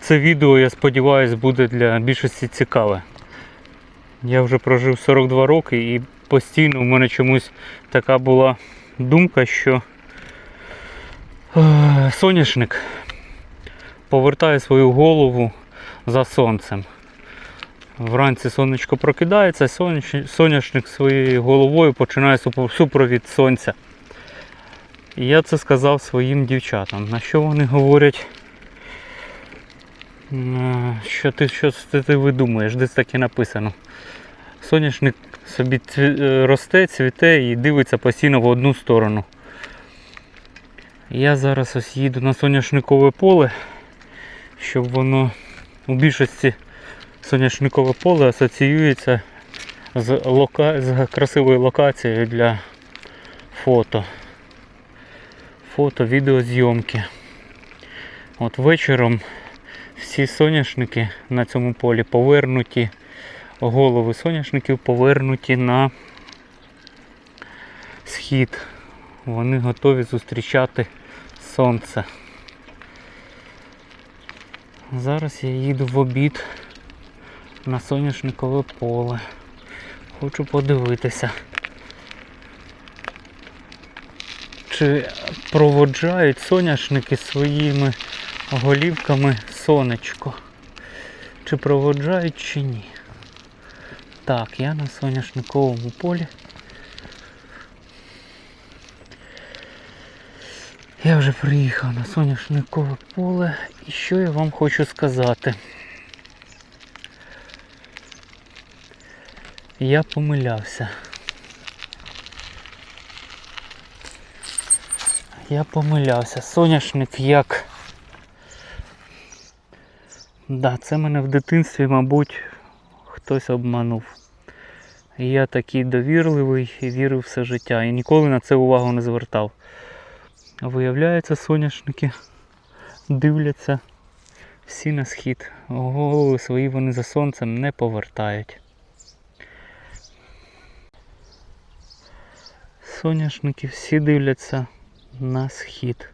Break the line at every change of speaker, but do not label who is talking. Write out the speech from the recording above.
це відео, я сподіваюся, буде для більшості цікаве. Я вже прожив 42 роки і постійно в мене чомусь така була думка, що е, соняшник повертає свою голову за сонцем. Вранці сонечко прокидається, соняш- соняшник своєю головою починає супровід сонця. І я це сказав своїм дівчатам. На що вони говорять? Е, Що ти, що ти видумуєш? Десь таке написано. Соняшник собі е, росте, цвіте і дивиться постійно в одну сторону. Я зараз ось їду на соняшникове поле, щоб воно у більшості соняшникове поле асоціюється з, лока... з красивою локацією для фото. Фото, відеозйомки. От вечором всі соняшники на цьому полі повернуті, голови соняшників повернуті на схід. Вони готові зустрічати сонце. Зараз я їду в обід на соняшникове поле. Хочу подивитися. Чи проводжають соняшники своїми голівками сонечко? Чи проводжають чи ні? Так, я на соняшниковому полі. Я вже приїхав на соняшникове поле і що я вам хочу сказати? Я помилявся. Я помилявся. Соняшник як. Да, це мене в дитинстві, мабуть, хтось обманув. Я такий довірливий і вірив все життя і ніколи на це увагу не звертав. Виявляється, соняшники дивляться всі на схід. Голови свої вони за сонцем не повертають. Соняшники всі дивляться на схід.